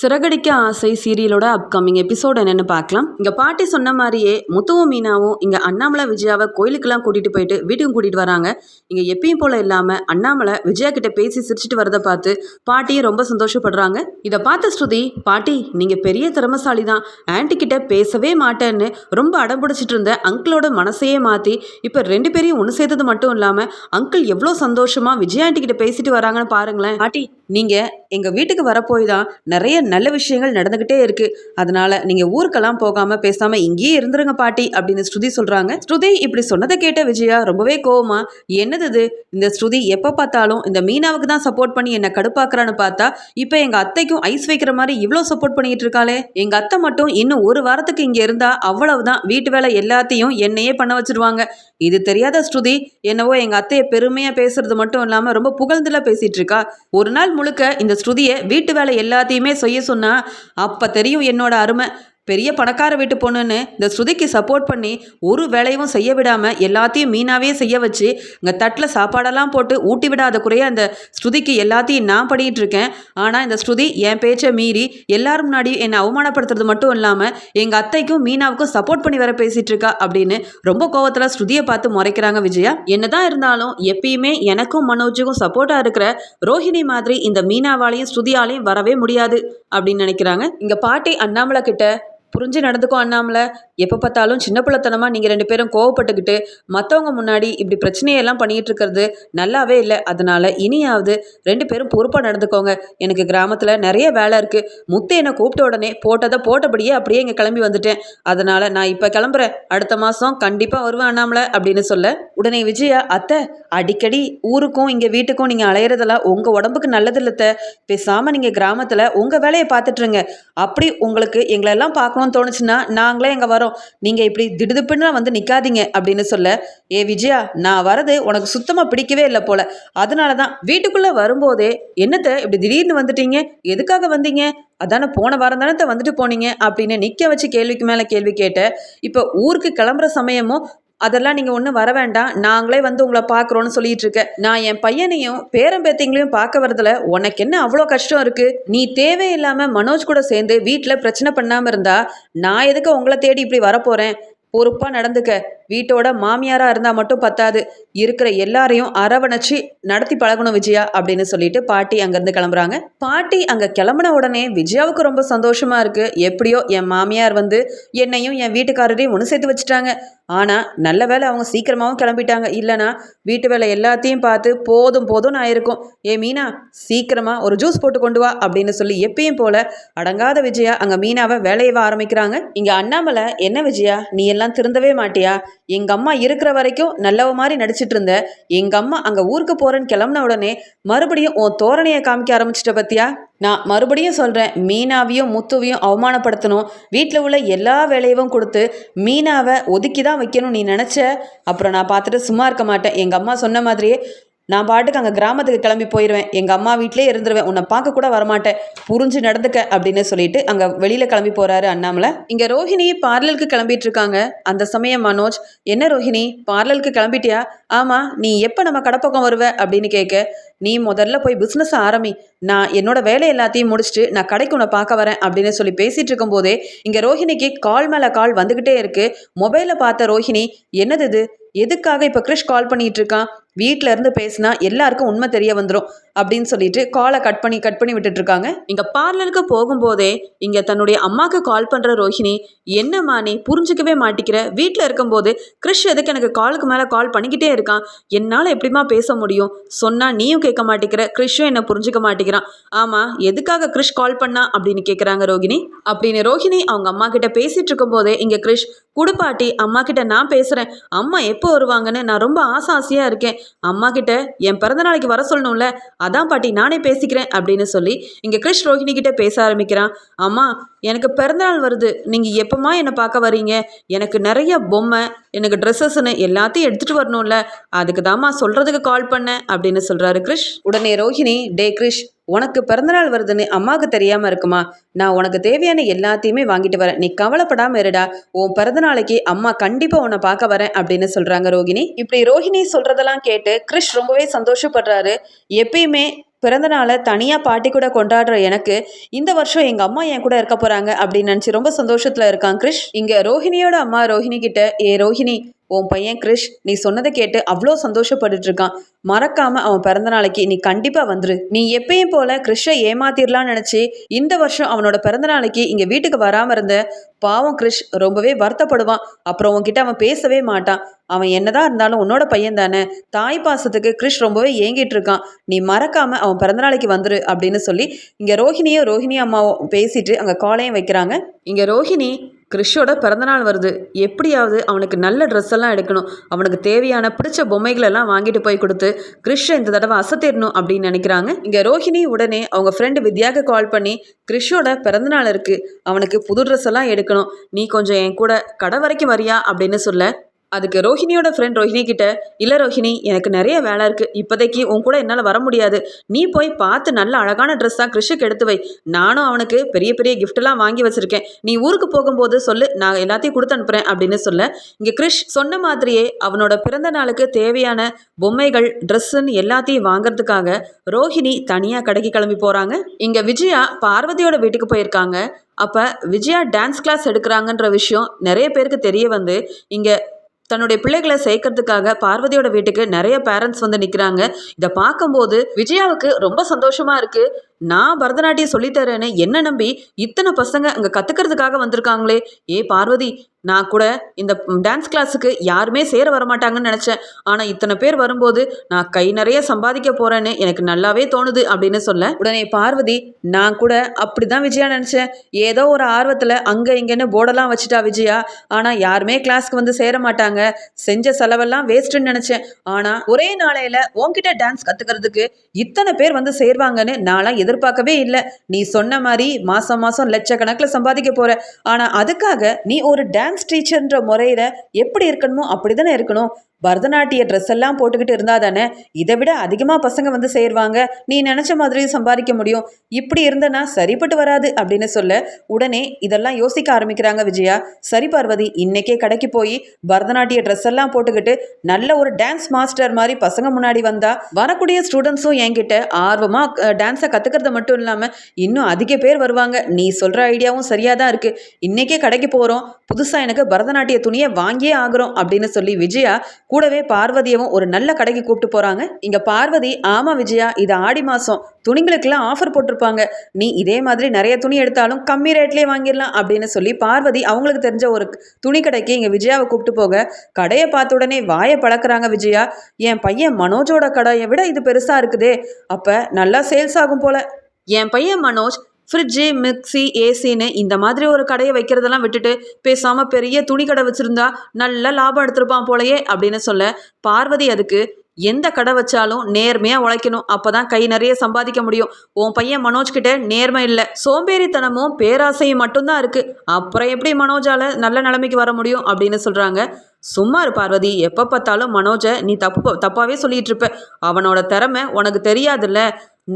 சிறகடிக்க ஆசை சீரியலோட upcoming episode என்னன்னு பார்க்கலாம். இங்க பாட்டி சொன்ன மாதிரியே முத்துவும் மீனாவும் இங்க அண்ணாமலை விஜயாவை கோயிலுக்கெல்லாம் கூட்டிட்டு போயிட்டு வீட்டுக்கும் கூட்டிட்டு வராங்க. இங்க எப்பயும் போல இல்லாம அண்ணாமலை விஜயா கிட்ட பேசி சிரிச்சிட்டு வரதை பார்த்து பாட்டியும் ரொம்ப சந்தோஷப்படுறாங்க. இதை பார்த்த ஸ்ருதி பாட்டி நீங்க பெரிய திறமசாலி தான் ஆன்டி கிட்ட பேசவே மாட்டேன்னு ரொம்ப அடம்பிடிச்சிட்டு இருந்த அங்கிளோட மனசையே மாத்தி இப்ப ரெண்டு பேரையும் ஒன்று சேர்த்தது மட்டும் இல்லாம அங்கிள் எவ்வளோ சந்தோஷமா விஜயா ஆண்டி கிட்ட பேசிட்டு வராங்கன்னு பாருங்களேன். பாட்டி நீங்க எங்க வீட்டுக்கு வரப்போய் தான் நிறைய நல்ல விஷயங்கள் நடந்துகிட்டே இருக்கு. அதனால நீங்க ஊருக்கெல்லாம் போகாம பேசாம இங்கேயே இருந்துருங்க பாட்டி அப்படின்னு ஸ்ருதி சொல்றாங்க. ஸ்ருதி இப்படி சொன்னதை கேட்ட விஜயா ரொம்பவே கோவமா என்னது இது? இந்த ஸ்ருதி எப்ப பார்த்தாலும் இந்த மீனாவுக்கு தான் சப்போர்ட் பண்ணி என்ன கடுப்பாக்குறான்னு பார்த்தா இப்போ எங்க அத்தைக்கும் ஐஸ் வைக்கிற மாதிரி இவ்வளோ சப்போர்ட் பண்ணிட்டு இருக்காளே? எங்க அத்தை மட்டும் இன்னும் ஒரு வாரத்துக்கு இங்க இருந்தா அவ்வளவுதான். வீட்டு வேலை எல்லாத்தையும் என்னையே பண்ண வச்சிருவாங்க. இது தெரியாத ஸ்ருதி என்னவோ எங்க அத்தையை பெருமையா பேசுறது மட்டும் இல்லாம ரொம்ப புகழ்ந்துல பேசிட்டு இருக்கா. ஒரு நாள் முழுக்க இந்த ஸ்ருதியை வீட்டு வேலை எல்லாத்தையுமே செய்ய சொன்னா அப்ப தெரியும் என்னோட அருமை. பெரிய பணக்கார வீட்டு பொண்ணுன்னு இந்த ஸ்ருதிக்கு சப்போர்ட் பண்ணி ஒரு வேலையும் செய்ய விடாமல் எல்லாத்தையும் மீனாவே செய்ய வச்சு இங்கே தட்டில் சாப்பாடெல்லாம் போட்டு ஊட்டி விடாத குறைய அந்த ஸ்ருதிக்கு எல்லாத்தையும் நான் பண்ணிட்டு இருக்கேன். ஆனால் இந்த ஸ்ருதி என் பேச்சை மீறி எல்லாரும் முன்னாடி என்னை அவமானப்படுத்துறது மட்டும் இல்லாமல் எங்கள் அத்தைக்கும் மீனாவுக்கும் சப்போர்ட் பண்ணி வர பேசிகிட்டு இருக்கா அப்படின்னு ரொம்ப கோவத்தில் ஸ்ருதியை பார்த்து முறைக்கிறாங்க விஜயா. என்னதான் இருந்தாலும் எப்பயுமே எனக்கும் மனோஜுக்கும் சப்போர்ட்டாக இருக்கிற ரோஹிணி மாதிரி இந்த மீனாவாலையும் ஸ்ருதியாலையும் வரவே முடியாது அப்படின்னு நினைக்கிறாங்க. இங்கே பாட்டி அண்ணாமலை கிட்ட புரிஞ்சு நடந்துக்கோ அண்ணாமலை. எப்போ பார்த்தாலும் சின்ன பிள்ளைத்தனமாக நீங்கள் ரெண்டு பேரும் கோவப்பட்டுக்கிட்டு மற்றவங்க முன்னாடி இப்படி பிரச்சனையெல்லாம் பண்ணிகிட்டு இருக்கிறது நல்லாவே இல்லை. அதனால் இனியாவது ரெண்டு பேரும் பொறுப்பாக நடந்துக்கோங்க. எனக்கு கிராமத்தில் நிறைய வேலை இருக்குது முத்து என்னை கூப்பிட்ட உடனே போட்டதை போட்டபடியே அப்படியே இங்கே கிளம்பி வந்துட்டேன். அதனால் நான் இப்போ கிளம்புறேன். அடுத்த மாதம் கண்டிப்பாக வருவேன் அண்ணாமலை அப்படின்னு சொல்ல உடனே விஜயா அத்தை அடிக்கடி ஊருக்கும் இங்கே வீட்டுக்கும் நீங்கள் அலையிறதெல்லாம் உங்கள் உடம்புக்கு நல்லதில்லத்த பேசாமல் நீங்கள் கிராமத்தில் உங்கள் வேலையை பார்த்துட்ருங்க அப்படி உங்களுக்கு எங்களெல்லாம் பார்க்கணும்னு தோணுச்சுன்னா நாங்களே எங்கே வரோம். நீங்கள் இப்படி திடுதுப்புன்னா வந்து நிற்காதீங்க அப்படின்னு சொல்ல ஏ விஜயா நான் வரது உனக்கு சுத்தமாக பிடிக்கவே இல்லை போல. அதனால தான் வீட்டுக்குள்ளே வரும்போதே என்னத்தை இப்படி திடீர்னு வந்துட்டீங்க? எதுக்காக வந்தீங்க? அதானே போன வாரம் தானே வந்துட்டு போனீங்க? அப்படின்னு நிற்க வச்சு கேள்விக்கு மேலே கேள்வி கேட்ட இப்போ ஊருக்கு கிளம்புற சமயமும் அதெல்லாம் நீங்கள் ஒன்றும் வர வேண்டாம். நாங்களே வந்து உங்களை பார்க்குறோன்னு சொல்லிட்டு இருக்க நான் என் பையனையும் பேரம்பேத்திங்களையும் பார்க்க வரதுல உனக்கு என்ன அவ்வளோ கஷ்டம் இருக்குது நீ தேவையில்லாமல் மனோஜ் கூட சேர்ந்து வீட்டில் பிரச்சனை பண்ணாமல் இருந்தா நான் எதுக்கு உங்களை தேடி இப்படி வரப்போகிறேன் பொறுப்பாக நடந்துக்க. வீட்டோட மாமியாராக இருந்தால் மட்டும் பத்தாது. இருக்கிற எல்லாரையும் அரவணைச்சு நடத்தி பழகணும் விஜயா அப்படின்னு சொல்லிட்டு பாட்டி அங்கேருந்து கிளம்புறாங்க. பாட்டி அங்கே கிளம்புன உடனே விஜயாவுக்கு ரொம்ப சந்தோஷமாக இருக்குது எப்படியோ என் மாமியார் வந்து என்னையும் என் வீட்டுக்காரரையும் ஒன்று சேர்த்து வச்சுட்டாங்க. ஆனால் நல்ல வேலை அவங்க சீக்கிரமாகவும் கிளம்பிட்டாங்க. இல்லைனா வீட்டு வேலை எல்லாத்தையும் பார்த்து போதும் போதும்னு இருக்கும் ஏ மீனா சீக்கிரமாக ஒரு ஜூஸ் போட்டு கொண்டு வா அப்படின்னு சொல்லி எப்பயும் போல அடங்காத விஜயா அங்கே மீனாவை வேலையவ ஆரம்பிக்கிறாங்க. இங்கே அண்ணாமலை என்ன விஜயா நீ எல்லாம் திருந்தவே மாட்டியா? எங்கள் அம்மா இருக்கிற வரைக்கும் நல்லவ மாதிரி நடிச்சிட்டு இருந்த எங்கள் அம்மா அங்கே ஊருக்கு போகிறேன்னு கிளம்புன உடனே மறுபடியும் உன் தோரணையை காமிக்க ஆரம்பிச்சிட்ட பத்தியா? நான் மறுபடியும் சொல்கிறேன் மீனாவையும் முத்துவையும் அவமானப்படுத்தணும். வீட்டில் உள்ள எல்லா வேலையும் கொடுத்து மீனாவை ஒதுக்கி தான் வைக்கணும் நீ நினச்ச? அப்புறம் நான் பார்த்துட்டு சும்மா இருக்க மாட்டேன். எங்கள் அம்மா சொன்ன மாதிரியே நான் பாட்டுக்கு அங்கே கிராமத்துக்கு கிளம்பி போயிடுவேன் எங்கள் அம்மா வீட்டிலே இருந்துருவேன். உன்னை பார்க்க கூட வரமாட்டேன். புரிஞ்சு நடந்துக்க அப்படின்னு சொல்லிட்டு அங்கே வெளியில் கிளம்பி போகிறாரு அண்ணாமலை. இங்கே ரோஹிணி பார்லருக்கு கிளம்பிட்டு இருக்காங்க. அந்த சமயம் மனோஜ் என்ன ரோஹிணி? பார்லருக்கு கிளம்பிட்டியா? ஆமாம் நீ எப்போ நம்ம கடப்பக்கம் வருவ? அப்படின்னு கேட்க நீ முதல்ல போய் பிஸ்னஸ் ஆரம்பி. நான் என்னோட வேலை எல்லாத்தையும் முடிச்சுட்டு நான் கடைக்கு உன்னை பார்க்க வரேன். அப்படின்னு சொல்லி பேசிட்டு இருக்கும்போதே இங்கே ரோஹிணிக்கு கால் மேலே கால் வந்துக்கிட்டே இருக்கு. மொபைலில் பார்த்த ரோஹிணி என்னது இது? எதுக்காக இப்போ கிறிஷ் கால் பண்ணிட்டு இருக்கான்? வீட்டில் இருந்து பேசினா எல்லாருக்கும் உண்மை தெரிய வந்துடும் அப்படின்னு சொல்லிட்டு காலை கட் பண்ணி கட் பண்ணி விட்டுட்டு இருக்காங்க இங்கே பார்லருக்கு போகும்போதே இங்கே தன்னுடைய அம்மாவுக்கு கால் பண்ணுற ரோஹிணி என்னம்மா நீ புரிஞ்சுக்கவே மாட்டிக்கிற? வீட்டில் இருக்கும்போது கிறிஷ் எதுக்கு எனக்கு காலுக்கு மேலே கால் பண்ணிக்கிட்டே இருக்கான்? என்னால் எப்படிமா பேச முடியும்? சொன்னால் நீயும் கேட்க மாட்டேங்கிற கிறிஷும் என்னை புரிஞ்சுக்க மாட்டேங்கிறான் ஆமாம் எதுக்காக கிறிஷ் கால் பண்ணா? அப்படின்னு கேட்குறாங்க ரோகிணி அப்படின்னு ரோஹிணி அவங்க அம்மா கிட்ட பேசிட்டு இருக்கும்போதே இங்கே கிறிஷ் குடுப்பாட்டி அம்மா கிட்ட நான் பேசுகிறேன் அம்மா எப்போ வருவாங்கன்னு நான் ரொம்ப ஆசை ஆசையாக இருக்கேன். அம்மா கிட்ட என் பிறந்த நாளைக்கு வர சொல்லணும்ல அதான் பாட்டி நானே பேசிக்கிறேன் அப்படின்னு சொல்லி இங்கே கிருஷ் ரோஹிணி கிட்ட பேச ஆரம்பிக்கிறான். அம்மா எனக்கு பிறந்தநாள் வருது. நீங்கள் எப்போம்மா என்னை பார்க்க வரீங்க? எனக்கு நிறைய பொம்மை எனக்கு ட்ரெஸ்ஸஸ்ன்னு எல்லாத்தையும் எடுத்துகிட்டு வரணும்ல. அதுக்கு தாம்மா சொல்கிறதுக்கு கால் பண்ணேன் அப்படின்னு சொல்கிறாரு கிருஷ். உடனே ரோஹிணி டே கிருஷ் உனக்கு பிறந்தநாள் வருதுன்னு அம்மாவுக்கு தெரியாமல் இருக்குமா? நான் உனக்கு தேவையான எல்லாத்தையுமே வாங்கிட்டு வரேன். நீ கவலைப்படாமல் இருடா. உன் பிறந்த நாளைக்கு அம்மா கண்டிப்பாக உன்னை பார்க்க வரேன் அப்படின்னு சொல்கிறாங்க ரோகிணி. இப்படி ரோஹிணி சொல்கிறதெல்லாம் கேட்டு கிறிஷ் ரொம்பவே சந்தோஷப்படுறாரு. எப்பயுமே பிறந்தநாளை தனியாக பாட்டி கூட கொண்டாடுற எனக்கு இந்த வருஷம் எங்கள் அம்மா என் கூட இருக்க போகிறாங்க அப்படின்னு நினச்சி ரொம்ப சந்தோஷத்தில் இருக்கான் கிரிஷ். இங்கே ரோஹிணியோட அம்மா ரோஹிணி கிட்ட ஏ ரோஹிணி உன் பையன் கிரிஷ் நீ சொன்னதை கேட்டு அவ்வளோ சந்தோஷப்பட்டுட்டு இருக்கான் மறக்காம அவன் பிறந்த நாளைக்கு நீ கண்டிப்பா வந்துரு. நீ எப்பயும் போல கிறிஷை ஏமாத்திரலாம்னு நினைச்சு இந்த வருஷம் அவனோட பிறந்த நாளைக்கு இங்க வீட்டுக்கு வராம இருந்த பாவம் கிறிஷ் ரொம்பவே வருத்தப்படுவான். அப்புறம் உன்கிட்ட அவன் பேசவே மாட்டான். அவன் என்னதான் இருந்தாலும் உன்னோட பையன் தானே. தாய் பாசத்துக்கு கிறிஷ் ரொம்பவே ஏங்கிட்டு இருக்கான் நீ மறக்காம அவன் பிறந்த நாளைக்கு வந்துரு அப்படின்னு சொல்லி இங்க ரோஹிணியும் ரோஹிணி அம்மாவும் பேசிட்டு அங்க காலையும் வைக்கிறாங்க. இங்க ரோஹிணி கிறிஷோட பிறந்தநாள் வருது. எப்படியாவது அவனுக்கு நல்ல ட்ரெஸ் எல்லாம் எடுக்கணும். அவனுக்கு தேவையான பிடிச்ச பொம்மைகளெல்லாம் வாங்கிட்டு போய் கொடுத்து கிறிஷை இந்த தடவை அசத்திடணும் அப்படின்னு நினைக்கிறாங்க. இங்கே ரோஹிணி உடனே அவங்க ஃப்ரெண்டு வித்யாவுக்கு கால் பண்ணி கிறிஷோட பிறந்தநாள் இருக்குது அவனுக்கு புது ட்ரெஸ் எல்லாம் எடுக்கணும். நீ கொஞ்சம் என் கூட கடை வரைக்கும் வரியா? அப்படின்னு சொல்ல அதுக்கு ரோஹிணியோட ஃப்ரெண்ட் ரோஹிணி கிட்ட இல்லை ரோஹிணி எனக்கு நிறைய வேலை இருக்குது இப்போதைக்கு உன் கூட என்னால் வர முடியாது. நீ போய் பார்த்து நல்ல அழகான ட்ரெஸ்ஸாக தான் எடுத்து வை. நானும் அவனுக்கு பெரிய பெரிய கிஃப்ட்லாம் வாங்கி வச்சுருக்கேன். நீ ஊருக்கு போகும்போது சொல்லு நான் எல்லாத்தையும் கொடுத்து அனுப்புகிறேன் அப்படின்னு சொல்ல இங்கே கிருஷ் சொன்ன மாதிரியே அவனோட பிறந்த நாளுக்கு தேவையான பொம்மைகள் ட்ரெஸ்ஸுன்னு எல்லாத்தையும் வாங்குறதுக்காக ரோஹிணி தனியாக கடைக்கு கிளம்பி போகிறாங்க இங்கே விஜயா பார்வதியோட வீட்டுக்கு போயிருக்காங்க. அப்போ விஜயா டான்ஸ் கிளாஸ் எடுக்கிறாங்கன்ற விஷயம் நிறைய பேருக்கு தெரிய வந்து இங்கே தன்னுடைய பிள்ளைகளை சேர்க்கறதுக்காக பார்வதியோட வீட்டுக்கு நிறைய பேரண்ட்ஸ் வந்து நிற்கிறாங்க இதை பார்க்கும்போது விஜயாவுக்கு ரொம்ப சந்தோஷமா இருக்கு. நான் பரதநாட்டியம் சொல்லித்தரேன்னு என்ன நம்பி இத்தனை பசங்க அங்கே கற்றுக்கிறதுக்காக வந்திருக்காங்களே? ஏ பார்வதி நான் கூட இந்த டான்ஸ் கிளாஸுக்கு யாருமே சேர வரமாட்டாங்கன்னு நினச்சேன். ஆனால் இத்தனை பேர் வரும்போது நான் கை நிறைய சம்பாதிக்க போகிறேன்னு எனக்கு நல்லாவே தோணுது அப்படின்னு சொல்ல உடனே பார்வதி நான் கூட அப்படி தான் விஜயா நினச்சேன். ஏதோ ஒரு ஆர்வத்தில் அங்கே இங்கேன்னு போர்டெல்லாம் வச்சுட்டா விஜயா. ஆனால் யாருமே கிளாஸ்க்கு வந்து சேர மாட்டாங்க. செஞ்ச செலவெல்லாம் வேஸ்ட்டுன்னு நினச்சேன். ஆனால் ஒரே நாளையில் உன்கிட்ட டான்ஸ் கற்றுக்கிறதுக்கு இத்தனை பேர் வந்து சேருவாங்கன்னு நான்லாம் எதிர்பார்க்கவே இல்லை. நீ சொன்ன மாதிரி மாதம் மாதம் லட்சக்கணக்கில் சம்பாதிக்க போகிற ஆனால் அதுக்காக நீ ஒரு டான்ஸ் டீச்சர்ன்ற முறையில் எப்படி இருக்கணுமோ அப்படி தானே இருக்கணும். பரதநாட்டிய ட்ரெஸ் எல்லாம் போட்டுக்கிட்டு இருந்தா தானே? இதை விட அதிகமாக பசங்க வந்து சேருவாங்க. நீ நினச்ச மாதிரி சம்பாதிக்க முடியும். இப்படி இருந்தனா சரிப்பட்டு வராது அப்படின்னு சொல்ல உடனே இதெல்லாம் யோசிக்க ஆரம்பிக்கிறாங்க விஜயா. சரி பார்வதி இன்னைக்கே கடைக்கு போய் பரதநாட்டிய ட்ரெஸ் எல்லாம் போட்டுக்கிட்டு நல்ல ஒரு டான்ஸ் மாஸ்டர் மாதிரி பசங்க முன்னாடி வந்தா வரக்கூடிய ஸ்டூடெண்ட்ஸும் என்கிட்ட ஆர்வமாக டான்ஸை கற்றுக்கிறது மட்டும் இல்லாமல் இன்னும் அதிக பேர் வருவாங்க. நீ சொல்கிற ஐடியாவும் சரியாக தான் இருக்குது இன்னைக்கே கடைக்கு போகிறோம் புதுசாக எனக்கு பரதநாட்டிய துணியை வாங்கியே ஆகிறோம் அப்படின்னு சொல்லி விஜயா கூடவே பார்வதியவும் ஒரு நல்ல கடைக்கு கூப்பிட்டு போகிறாங்க இங்கே பார்வதி ஆமாம் விஜயா இது ஆடி மாதம் துணிகளுக்கெல்லாம் ஆஃபர் போட்டிருப்பாங்க. நீ இதே மாதிரி நிறைய துணி எடுத்தாலும் கம்மி ரேட்லேயே வாங்கிடலாம் அப்படின்னு சொல்லி பார்வதி அவங்களுக்கு தெரிஞ்ச ஒரு துணி கடைக்கு இங்கே விஜயாவை கூப்பிட்டு போக கடையை பார்த்த உடனே வாயை பழக்கிறாங்க விஜயா. என் பையன் மனோஜோட கடையை விட இது பெருசாக இருக்குதே. அப்போ நல்லா சேல்ஸ் ஆகும் போல. என் பையன் மனோஜ் ஃப்ரிட்ஜு மிக்ஸி ஏசின்னு இந்த மாதிரி ஒரு கடையை வைக்கிறதெல்லாம் விட்டுட்டு பேசாமல் பெரிய துணி கடை வச்சுருந்தா நல்ல லாபம் எடுத்திருப்பான் போலயே அப்படின்னு சொல்ல பார்வதி அதுக்கு எந்த கடை வச்சாலும் நேர்மையாக உழைக்கணும். அப்போ தான் கை நிறைய சம்பாதிக்க முடியும். உன் பையன் மனோஜ் கிட்ட நேர்மை இல்லை. சோம்பேறித்தனமும் பேராசையும் மட்டும்தான் இருக்குது அப்புறம் எப்படி மனோஜால் நல்ல நிலைமைக்கு வர முடியும் அப்படின்னு சொல்கிறாங்க சும்மா இரு பார்வதி. எப்போ பார்த்தாலும் மனோஜை நீ தப்பு தப்பாகவே சொல்லிகிட்டு இருப்ப. அவனோட திறமை உனக்கு தெரியாதுல்ல.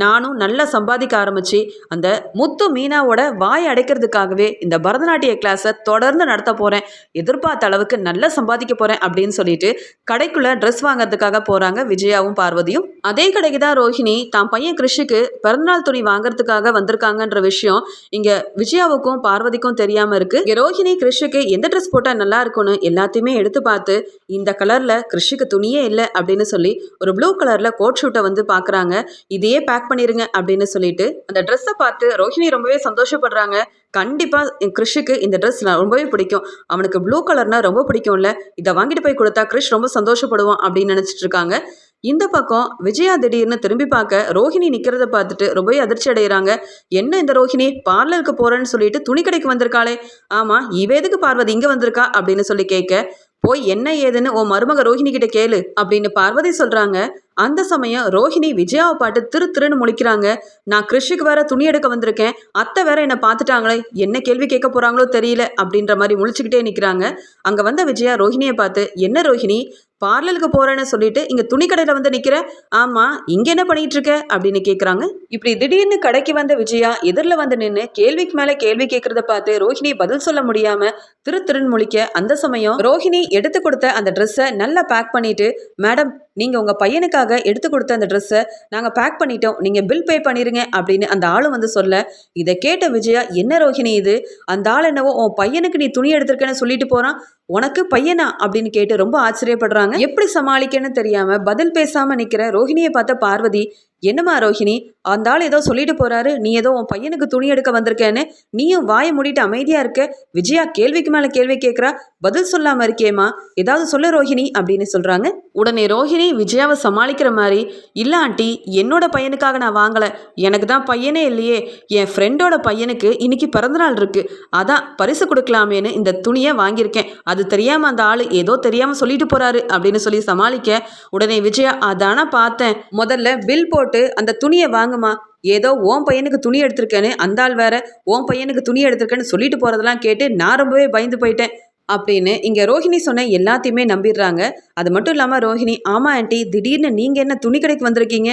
நானும் நல்லா சம்பாதிக்க ஆரம்பித்து அந்த முத்து மீனாவோட வாய் அடைக்கிறதுக்காகவே இந்த பரதநாட்டிய கிளாஸை தொடர்ந்து நடத்த போகிறேன் எதிர்பார்த்த அளவுக்கு நல்லா சம்பாதிக்க போகிறேன் அப்படின்னு சொல்லிட்டு கடைக்குள்ளே ட்ரெஸ் வாங்குறதுக்காக போகிறாங்க விஜயாவும் பார்வதியும். அதே கடைக்கு தான் ரோஹிணி தான் பையன் கிருஷிக்கு பிறந்தநாள் துணி வாங்குறதுக்காக வந்திருக்காங்கன்ற விஷயம் இங்கே விஜயாவுக்கும் பார்வதிக்கும் தெரியாமல் இருக்குது இங்கே ரோஹிணி கிருஷிக்கு எந்த ட்ரெஸ் போட்டால் நல்லா இருக்கும்னு எல்லாத்தையுமே எடுத்து பார்த்து இந்த கலரில் கிருஷிக்கு துணியே இல்லை அப்படின்னு சொல்லி ஒரு ப்ளூ கலரில் கோட் ஷூட்டை வந்து பார்க்குறாங்க இதையே பேக் பண்ணிருங்க அப்படின்னு சொல்லிட்டு அந்த ட்ரெஸ்ஸை பார்த்து ரோஹிணி ரொம்பவே சந்தோஷப்படுறாங்க. கண்டிப்பாக கிறிஷுக்கு இந்த ட்ரெஸ் ரொம்பவே பிடிக்கும். அவனுக்கு ப்ளூ கலர்னா ரொம்ப பிடிக்கும்ல. இதை வாங்கிட்டு போய் கொடுத்தா கிறிஷ் ரொம்ப சந்தோஷப்படுவான் அப்படின்னு நினச்சிட்டு இருக்காங்க. இந்த பக்கம் விஜயா திடீர்னு திரும்பி பார்க்க ரோஹிணி நிற்கிறத பார்த்துட்டு ரொம்பவே அதிர்ச்சி அடைகிறாங்க என்ன இந்த ரோஹிணி? பார்லருக்கு போகிறேன்னு சொல்லிட்டு துணி கடைக்கு வந்திருக்காளே. ஆமாம் இவ எதுக்கு பார்வதி இங்கே வந்திருக்கா? அப்படின்னு சொல்லி கேட்க போய் என்ன ஏதுன்னு உன் மருமக ரோஹிணி கிட்ட கேளு அப்படின்னு பார்வதி சொல்றாங்க. அந்த சமயம் ரோஹிணி விஜயாவை பாட்டு திரு திருன்னு முழிக்கிறாங்க. நான் கிருஷிக்கு வேற துணி எடுக்க வந்திருக்கேன். அத்தை வேற என்னை பார்த்துட்டாங்களே. என்ன கேள்வி கேட்க போறாங்களோ தெரியல அப்படின்ற மாதிரி முழிச்சுக்கிட்டே நிற்கிறாங்க அங்கே வந்த விஜயா ரோஹிணியை பார்த்து என்ன ரோஹிணி? பார்லருக்கு போறேன்னு சொல்லிட்டு இங்க துணி கடையில வந்து நிக்கிற ஆமா இங்க என்ன பண்ணிட்டு இருக்க? அப்படின்னு கேக்குறாங்க. இப்படி திடீர்னு கடைக்கு வந்த விஜயா எதிரில் வந்து நின்று கேள்விக்கு மேல கேள்வி கேட்கறத பார்த்து ரோஹிணி பதில் சொல்ல முடியாம திரு திருன்னு முழிக்க அந்த சமயம் ரோஹிணி எடுத்து கொடுத்த அந்த ட்ரெஸ்ஸை நல்லா பேக் பண்ணிட்டு மேடம் நீங்க உங்க பையனுக்காக எடுத்து கொடுத்த அந்த ட்ரெஸ்ஸை நாங்க பேக் பண்ணிட்டோம். நீங்க பில் பே பண்ணிருங்க. அப்படின்னு அந்த ஆளும் வந்து சொல்ல இதை கேட்ட விஜயா என்ன ரோஹிணி இது? அந்த ஆள் என்னவோ உன் பையனுக்கு நீ துணி எடுத்திருக்கேன்னு சொல்லிட்டு போறான். உனக்கு பையனா அப்படின்னு கேட்டு ரொம்ப ஆச்சரியப்படுறாங்க. எப்படி சமாளிக்கன்னு தெரியாம பதில் பேசாம நிக்கிற ரோஹிணியை பார்த்த பார்வதி என்னம்மா ரோஹிணி? அந்த ஆள் ஏதோ சொல்லிட்டு போறாரு. நீ ஏதோ உன் பையனுக்கு துணி எடுக்க வந்திருக்கேன்னு நீயும் வாயை மூடிட்டு அமைதியா இருக்க. விஜயா கேள்விக்கு மேல கேள்வி கேட்குறா பதில் சொல்லாம இருக்கேம்மா ஏதாவது சொல்ல ரோஹிணி அப்படின்னு சொல்றாங்க. உடனே ரோஹிணி விஜயாவை சமாளிக்கிற மாதிரி இல்ல ஆண்டி என்னோட பையனுக்காக நான் வாங்கல. எனக்கு தான் பையனே இல்லையே. என் ஃப்ரெண்டோட பையனுக்கு இன்னைக்கு பிறந்தநாள் இருக்கு. அதான் பரிசு கொடுக்கலாமேன்னு இந்த துணியை வாங்கியிருக்கேன். அது தெரியாம அந்த ஆள் ஏதோ தெரியாம சொல்லிட்டு போறாரு. அப்படின்னு சொல்லி சமாளிக்க உடனே விஜயா அதானா பார்த்தேன். முதல்ல பில் போட்டு அந்த துணியை வாங்குமா? ஏதோ உன் பையனுக்கு துணி எடுத்திருக்கேன்னு அந்த ஆள் வேற உன் பையனுக்கு துணி எடுத்திருக்கேன்னு சொல்லிட்டு போறதெல்லாம் கேட்டு நான் ரொம்பவே பயந்து போயிட்டேன். அப்படின்னு இங்கே ரோஹிணி சொன்ன எல்லாத்தையுமே நம்பிடுறாங்க. அது மட்டும் இல்லாமல் ரோஹிணி ஆமாம் ஆண்டி திடீர்னு நீங்கள் என்ன துணி கடைக்கு வந்திருக்கீங்க?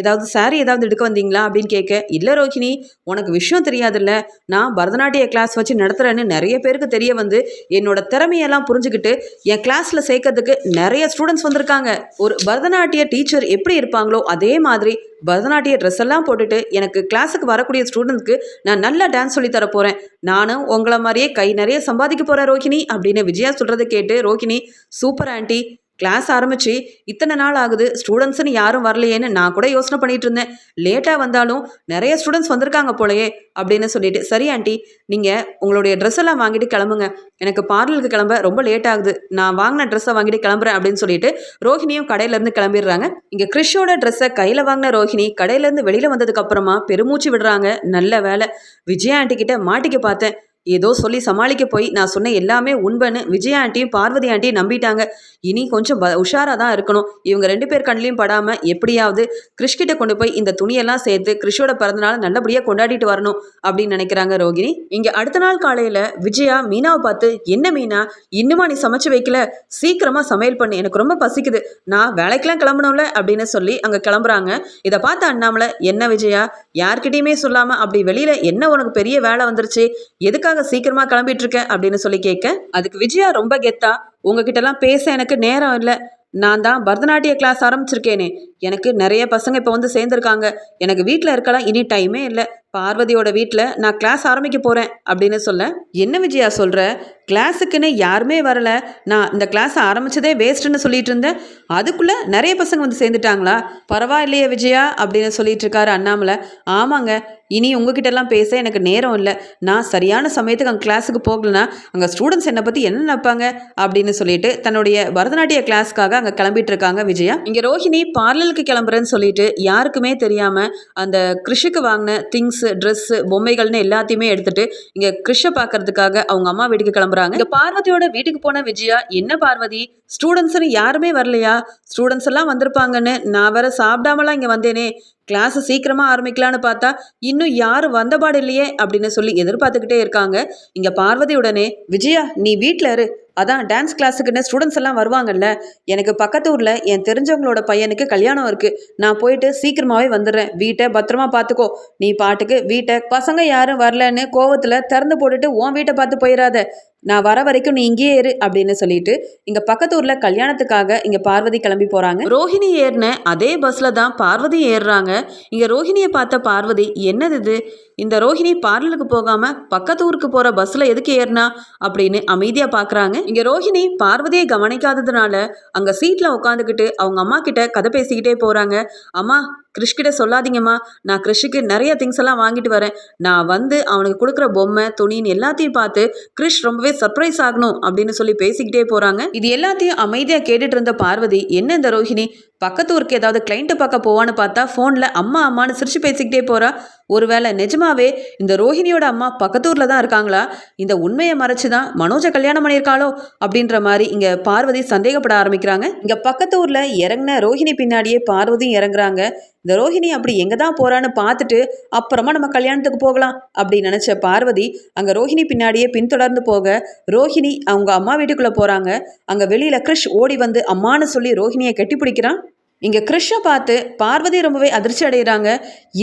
ஏதாவது saree ஏதாவது எடுக்க வந்தீங்களா? அப்படின்னு கேட்க இல்லை ரோஹிணி உனக்கு விஷயம் தெரியாதுல்ல. நான் பரதநாட்டிய கிளாஸ் வச்சு நடத்துகிறேன்னு நிறைய பேருக்கு தெரிய வந்து என்னோட திறமையெல்லாம் புரிஞ்சுக்கிட்டு என் கிளாஸில் சேர்க்கறதுக்கு நிறைய ஸ்டூடெண்ட்ஸ் வந்திருக்காங்க. ஒரு பரதநாட்டிய டீச்சர் எப்படி இருப்பாங்களோ அதே மாதிரி பரதநாட்டிய ட்ரெஸ் எல்லாம் போட்டுட்டு எனக்கு கிளாஸுக்கு வரக்கூடிய ஸ்டூடெண்ட்ஸ்க்கு நான் நல்லா டான்ஸ் சொல்லி தர போகிறேன் நானும் உங்களை மாதிரியே கை நிறைய சம்பாதிக்க போகிறேன் ரோஹிணி அப்படின்னு விஜயா சொல்கிறத கேட்டு ரோஹிணி சூப்பர் ஆண்டி கிளாஸ் ஆரம்பிச்சு இத்தனை நாள் ஆகுது. ஸ்டூடெண்ட்ஸ்னு யாரும் வரலையேன்னு நான் கூட யோசனை பண்ணிட்டு இருந்தேன். லேட்டாக வந்தாலும் நிறைய ஸ்டூடெண்ட்ஸ் வந்திருக்காங்க போலயே அப்படின்னு சொல்லிட்டு சரி ஆண்டி நீங்கள் உங்களுடைய ட்ரெஸ் எல்லாம் வாங்கிட்டு கிளம்புங்க. எனக்கு பார்லருக்கு கிளம்ப ரொம்ப லேட் ஆகுது. நான் வாங்கின ட்ரெஸ்ஸை வாங்கிட்டு கிளம்புறேன். அப்படின்னு சொல்லிட்டு ரோஹினியும் கடையிலேருந்து கிளம்பிடுறாங்க. இங்கே கிறிஷோட ட்ரெஸ்ஸை கையில் வாங்கின ரோஹிணி கடையிலேருந்து வெளியில் வந்ததுக்கு அப்புறமா பெருமூச்சு விடுறாங்க. நல்ல வேலை விஜயா ஆண்டி கிட்ட மாட்டிக்க பார்த்தேன். ஏதோ சொல்லி சமாளிக்க போய் நான் சொன்ன எல்லாமே உண்மைன்னு விஜய் ஆண்டியும் பார்வதி ஆண்டியும் நம்பிட்டாங்க. இனி கொஞ்சம் ப உஷாராக தான் இருக்கணும். இவங்க ரெண்டு பேர் கண்ணிலையும் படாமல் எப்படியாவது கிறிஷ்கிட்ட கொண்டு போய் இந்த துணியெல்லாம் சேர்த்து கிறிஷோட பிறந்தநாள் நல்லபடியாக கொண்டாடிட்டு வரணும் அப்படின்னு நினைக்கிறாங்க ரோகிணி. இங்கே அடுத்த நாள் காலையில் விஜயா மீனாவை பார்த்து என்ன மீனா இன்னுமா நீ சமைச்சு வைக்கல? சீக்கிரமாக சமையல் பண்ணு. எனக்கு ரொம்ப பசிக்குது. நான் வேலைக்கெல்லாம் கிளம்பணும்ல? அப்படின்னு சொல்லி அங்கே கிளம்புறாங்க. இதை பார்த்த அண்ணாமலை என்ன விஜயா? யார்கிட்டயுமே சொல்லாமல் அப்படி வெளியில் என்ன உனக்கு பெரிய வேலை வந்துருச்சு? எதுக்காக சீக்கிரமாக கிளம்பிட்டு இருக்கேன் அப்படின்னு சொல்லி கேட்க அதுக்கு விஜயா ரொம்ப கெத்தா உங்ககிட்டலாம் பேச எனக்கு நேரம் இல்லை. நான் தான் பரதநாட்டிய கிளாஸ் ஆரம்பிச்சிருக்கேனே. எனக்கு நிறைய பசங்க இப்போ வந்து சேர்ந்துருக்காங்க. எனக்கு வீட்டில் இருக்கலாம் இனி டைமே இல்லை. பார்வதியோட வீட்டில் நான் கிளாஸ் ஆரம்பிக்க போகிறேன் அப்படின்னு சொல்ல என்ன விஜயா சொல்கிற கிளாஸுக்குன்னு யாருமே வரல. நான் இந்த கிளாஸ் ஆரம்பிச்சதே வேஸ்ட்டுன்னு சொல்லிட்டு இருந்தேன். அதுக்குள்ளே நிறைய பசங்க வந்து சேர்ந்துட்டாங்களா? பரவாயில்லையே விஜயா அப்படின்னு சொல்லிட்டு இருக்காரு அண்ணாமலை. ஆமாங்க. இனி உங்ககிட்டலாம் பேச எனக்கு நேரம் இல்லை. நான் சரியான சமயத்துக்கு அங்கே கிளாஸுக்கு போகலனா அங்கே ஸ்டூடெண்ட்ஸ் என்னை பற்றி என்ன நினைப்பாங்க? அப்படின்னு சொல்லிட்டு தன்னுடைய பரதநாட்டிய கிளாஸ்க்காக அங்கே கிளம்பிட்டு இருக்காங்க விஜயா. இங்கே ரோஹிணி பார்லருக்கு கிளம்புறேன்னு சொல்லிட்டு யாருக்குமே தெரியாமல் அந்த கிருஷிக்கு வாங்கின திங்ஸ் ட்ரெஸ்ஸு பொம்மைகள்னு எல்லாத்தையுமே எடுத்துட்டு இங்கே கிருஷை பார்க்கறதுக்காக அவங்க அம்மா வீட்டுக்கு கிளம்புறாங்க. இங்கே பார்வதியோட வீட்டுக்கு போன விஜயா என்ன பார்வதி? ஸ்டூடெண்ட்ஸ்னு யாருமே வரலையா? ஸ்டூடெண்ட்ஸ் எல்லாம் வந்திருப்பாங்கன்னு. நான் வேற சாப்பிடாமலாம் இங்கே வந்தேனே. கிளாஸ் சீக்கிரமாக ஆரம்பிக்கலான்னு பார்த்தா இன்னும் யாரும் வந்தபாடு இல்லையே அப்படின்னு சொல்லி எதிர்பார்த்துக்கிட்டே இருக்காங்க. இங்கே பார்வதி உடனே விஜயா நீ வீட்டில் இரு. அதான் டான்ஸ் கிளாஸுக்குன்னு ஸ்டூடெண்ட்ஸ் எல்லாம் வருவாங்கல்ல. எனக்கு பக்கத்து ஊரில் என் தெரிஞ்சவங்களோட பையனுக்கு கல்யாணம் இருக்குது நான் போயிட்டு சீக்கிரமாகவே வந்துடுறேன். வீட்டை பத்திரமா பார்த்துக்கோ. நீ பாட்டுக்கு வீட்டை பசங்க யாரும் வரலன்னு கோவத்தில் திறந்து போட்டுட்டு உன் வீட்டை பார்த்து போயிடாத நான் வர வரைக்கும் நீ இங்கேயே ஏறு அப்படின்னு சொல்லிட்டு இங்க பக்கத்து ஊர்ல கல்யாணத்துக்காக இங்க பார்வதி கிளம்பி போறாங்க. ரோஹிணி ஏறின அதே பஸ்ல தான் பார்வதி ஏறுறாங்க. இங்க ரோஹிணியை பார்த்த பார்வதி என்னது இது? இந்த ரோஹிணி பார்லருக்கு போகாம பக்கத்து ஊருக்கு போற பஸ்ல எதுக்கு ஏறினா? அப்படின்னு அமைதியா பாக்குறாங்க. இங்க ரோஹிணி பார்வதியை கவனிக்காததுனால அங்க சீட்ல உட்காந்துக்கிட்டு அவங்க அம்மா கிட்ட கதை பேசிக்கிட்டே போறாங்க. அம்மா கிறிஷ்கிட்ட சொல்லாதீங்கம்மா. நான் கிறிஷுக்கு நிறைய திங்ஸ் எல்லாம் வாங்கிட்டு வரேன். நான் வந்து அவனுக்கு கொடுக்குற பொம்மை துணின்னு எல்லாத்தையும் பார்த்து கிறிஷ் ரொம்பவே சர்ப்ரைஸ் ஆகணும் அப்படின்னு சொல்லி பேசிக்கிட்டே போறாங்க. இது எல்லாத்தையும் அமைதியா கேட்டுட்டு இருந்த பார்வதி என்ன இந்த ரோஹிணி? பக்கத்து ஊருக்கு ஏதாவது கிளைண்ட்டு பார்க்க போவான்னு பார்த்தா ஃபோனில் அம்மா அம்மான்னு சிரிச்சு பேசிக்கிட்டே போகிறா ஒருவேளை நிஜமாவே இந்த ரோஹிணியோட அம்மா பக்கத்தூரில் தான் இருக்காங்களா? இந்த உண்மையை மறைச்சு தான் மனோஜை கல்யாணம் பண்ணியிருக்காளோ? அப்படின்ற மாதிரி இங்கே பார்வதி சந்தேகப்பட ஆரம்பிக்கிறாங்க. இங்கே பக்கத்து ஊரில் இறங்கின ரோஹிணி பின்னாடியே பார்வதியும் இறங்குறாங்க. இந்த ரோஹிணி அப்படி எங்கே தான் போகிறான்னு பார்த்துட்டு அப்புறமா நம்ம கல்யாணத்துக்கு போகலாம் அப்படி நினச்ச பார்வதி அங்கே ரோஹிணி பின்னாடியே பின்தொடர்ந்து போக ரோஹிணி அவங்க அம்மா வீட்டுக்குள்ளே போகிறாங்க அங்கே வெளியில் கிருஷ் ஓடி வந்து அம்மான்னு சொல்லி ரோஹிணியை கட்டி பிடிக்கிறான் இங்கே கிருஷ்ணை பார்த்து பார்வதி ரொம்பவே அதிர்ச்சி அடைகிறாங்க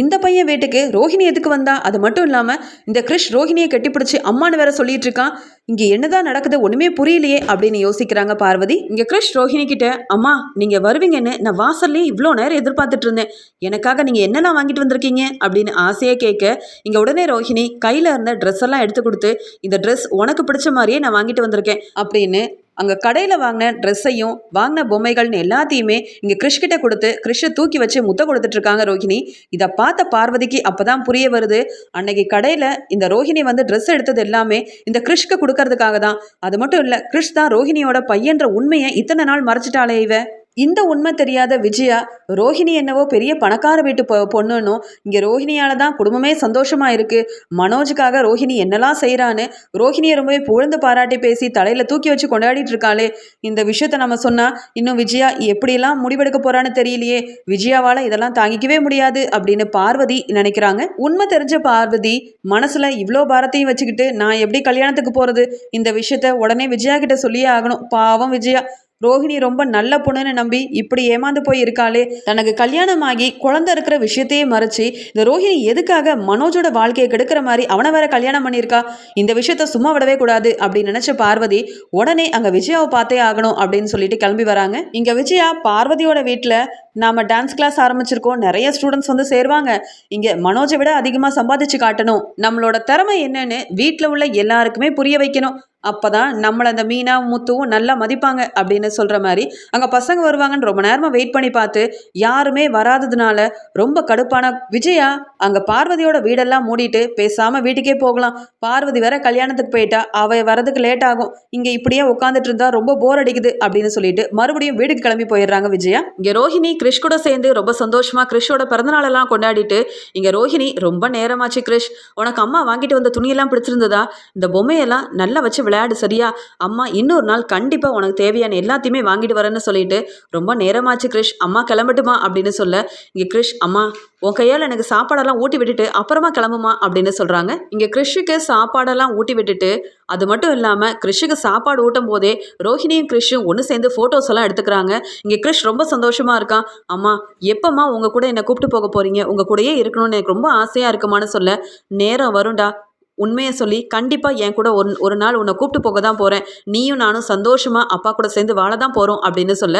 இந்த பையன் வீட்டுக்கு ரோஹிணி எதுக்கு வந்தா? அது மட்டும் இல்லாமல் இந்த கிருஷ் ரோஹிணியை கட்டிப்பிடிச்சி அம்மான்னு வேற சொல்லிட்டு இருக்கான். இங்கே என்னதான் நடக்குது ஒன்றுமே புரியலையே அப்படின்னு யோசிக்கிறாங்க பார்வதி. இங்கே கிருஷ் ரோஹிணி கிட்ட அம்மா நீங்கள் வருவீங்கன்னு நான் வாசல்லே இவ்வளோ நேரம் எதிர்பார்த்துட்டு இருந்தேன். எனக்காக நீங்கள் என்னெல்லாம் வாங்கிட்டு வந்திருக்கீங்க? அப்படின்னு ஆசையாக கேட்க இங்கே உடனே ரோஹிணி கையில் இருந்த ட்ரெஸ் எல்லாம் எடுத்து கொடுத்து இந்த ட்ரெஸ் உனக்கு பிடிச்ச மாதிரியே நான் வாங்கிட்டு வந்திருக்கேன். அப்படின்னு அங்கே கடையில் வாங்கின ட்ரெஸ்ஸையும் வாங்கின பொம்மைகள்னு எல்லாத்தையுமே இங்கே கிறிஷ்கிட்ட கொடுத்து கிறிஷை தூக்கி வச்சு முத்த கொடுத்துட்ருக்காங்க ரோஹிணி. இதை பார்த்த பார்வதிக்கு அப்போ தான் புரிய வருது. அன்னைக்கு கடையில் இந்த ரோஹிணி வந்து ட்ரெஸ் எடுத்தது எல்லாமே இந்த கிறிஷ்க்கு கொடுக்கறதுக்காக தான் அது மட்டும் இல்லை கிறிஷ் தான் ரோஹிணியோட பையன்ற உண்மையை இத்தனை நாள் மறைச்சிட்டாளே இவ. இந்த உண்மை தெரியாத விஜயா ரோஹிணி என்னவோ பெரிய பணக்கார வீட்டு பொ பொண்ணுன்னும் இங்கே ரோஹிணியால தான் குடும்பமே சந்தோஷமா இருக்கு. மனோஜுக்காக ரோஹிணி என்னெல்லாம் செய்கிறான்னு ரோஹிணியை ரொம்பவே புகழ்ந்து பாராட்டி பேசி தலையில தூக்கி வச்சு கொண்டாடிட்டு இருக்காளே. இந்த விஷயத்த நம்ம சொன்னா இன்னும் விஜயா எப்படியெல்லாம் முடிவெடுக்க போறான்னு தெரியலையே. விஜயாவால இதெல்லாம் தாங்கிக்கவே முடியாது அப்படின்னு பார்வதி நினைக்கிறாங்க. உண்மை தெரிஞ்ச பார்வதி மனசுல இவ்வளோ பாரத்தையும் வச்சுக்கிட்டு நான் எப்படி கல்யாணத்துக்கு போறது? இந்த விஷயத்த உடனே விஜயா கிட்ட சொல்லியே ஆகணும். பாவம் விஜயா. ரோஹிணி ரொம்ப நல்ல பொண்ணுன்னு நம்பி இப்படி ஏமாந்து போய் இருக்காளே தனக்கு கல்யாணம் ஆகி குழந்தை இருக்கிற விஷயத்தையே மறைச்சு இந்த ரோஹிணி எதுக்காக மனோஜோட வாழ்க்கையை கெடுக்கிற மாதிரி அவனை வேற கல்யாணம் பண்ணியிருக்கா? இந்த விஷயத்த சும்மா விடவே கூடாது அப்படின்னு நினைச்ச பார்வதி உடனே அங்க விஜயாவை பார்த்தே ஆகணும் அப்படின்னு சொல்லிட்டு கிளம்பி வராங்க. இங்க விஜயா பார்வதியோட வீட்டில் நாம டான்ஸ் கிளாஸ் ஆரம்பிச்சிருக்கோம். நிறைய ஸ்டூடெண்ட்ஸ் வந்து சேருவாங்க. இங்க மனோஜை விட அதிகமாக சம்பாதிச்சு காட்டணும். நம்மளோட திறமை என்னன்னு வீட்டில் உள்ள எல்லாருக்குமே புரிய வைக்கணும். அப்பதான் நம்மளை அந்த மீனா முத்துவும் நல்லா மதிப்பாங்க அப்படின்னு சொல்கிற மாதிரி அங்கே பசங்க வருவாங்கன்னு ரொம்ப நேரமாக வெயிட் பண்ணி பார்த்து யாருமே வராததுனால ரொம்ப கடுப்பான விஜயா அங்கே பார்வதியோட வீடெல்லாம் மூடிட்டு பேசாமல் வீட்டுக்கே போகலாம். பார்வதி வேற கல்யாணத்துக்கு போயிட்டா அவள் வரதுக்கு லேட் ஆகும். இங்கே இப்படியே உட்காந்துட்டு இருந்தா ரொம்ப போர் அடிக்குது அப்படின்னு சொல்லிட்டு மறுபடியும் வீட்டுக்கு கிளம்பி போயிடுறாங்க விஜயா. இங்கே ரோஹிணி கிறிஷ் கூட சேர்ந்து ரொம்ப சந்தோஷமா கிறிஷோட பிறந்தநாளெல்லாம் கொண்டாடிட்டு இங்க ரோஹிணி ரொம்ப நேரமாச்சு கிறிஷ் உனக்கு அம்மா வாங்கிட்டு வந்த துணியெல்லாம் பிடிச்சிருந்ததா? இந்த பொம்மையெல்லாம் நல்லா வச்சு விளையாடு சரியா? அம்மா இன்னொரு நாள் கண்டிப்பாக உனக்கு தேவையான எல்லாத்தையுமே வாங்கிட்டு வரேன்னு சொல்லிட்டு ரொம்ப நேரமாச்சு கிரிஷ் அம்மா கிளம்பட்டுமா? அப்படின்னு சொல்ல இங்கே கிரிஷ் அம்மா உன் கையால் எனக்கு சாப்பாடெல்லாம் ஊட்டி விட்டுட்டு அப்புறமா கிளம்புமா அப்படின்னு சொல்கிறாங்க இங்கே கிறிஷுக்கு சாப்பாடெல்லாம் ஊட்டி விட்டுட்டு அது மட்டும் இல்லாமல் கிறிஷுக்கு சாப்பாடு ஊட்டும் போதே ரோஹிணியும் கிறிஷும் ஒன்று சேர்ந்து ஃபோட்டோஸ் எல்லாம் எடுத்துக்கிறாங்க. இங்கே கிறிஷ் ரொம்ப சந்தோஷமாக இருக்கான். அம்மா எப்பம்மா உங்கள் கூட என்னை கூப்பிட்டு போக போகிறீங்க உங்கள் கூடயே இருக்கணும்னு எனக்கு ரொம்ப ஆசையாக இருக்குமான்னு சொல்ல நேரம் வரும்டா. உண்மையை சொல்லி கண்டிப்பாக என் கூட ஒரு ஒரு நாள் உன்னை கூப்பிட்டு போக தான் போகிறேன் நீயும் நானும் சந்தோஷமாக அப்பா கூட சேர்ந்து வாழ தான் போகிறோம் அப்படின்னு சொல்ல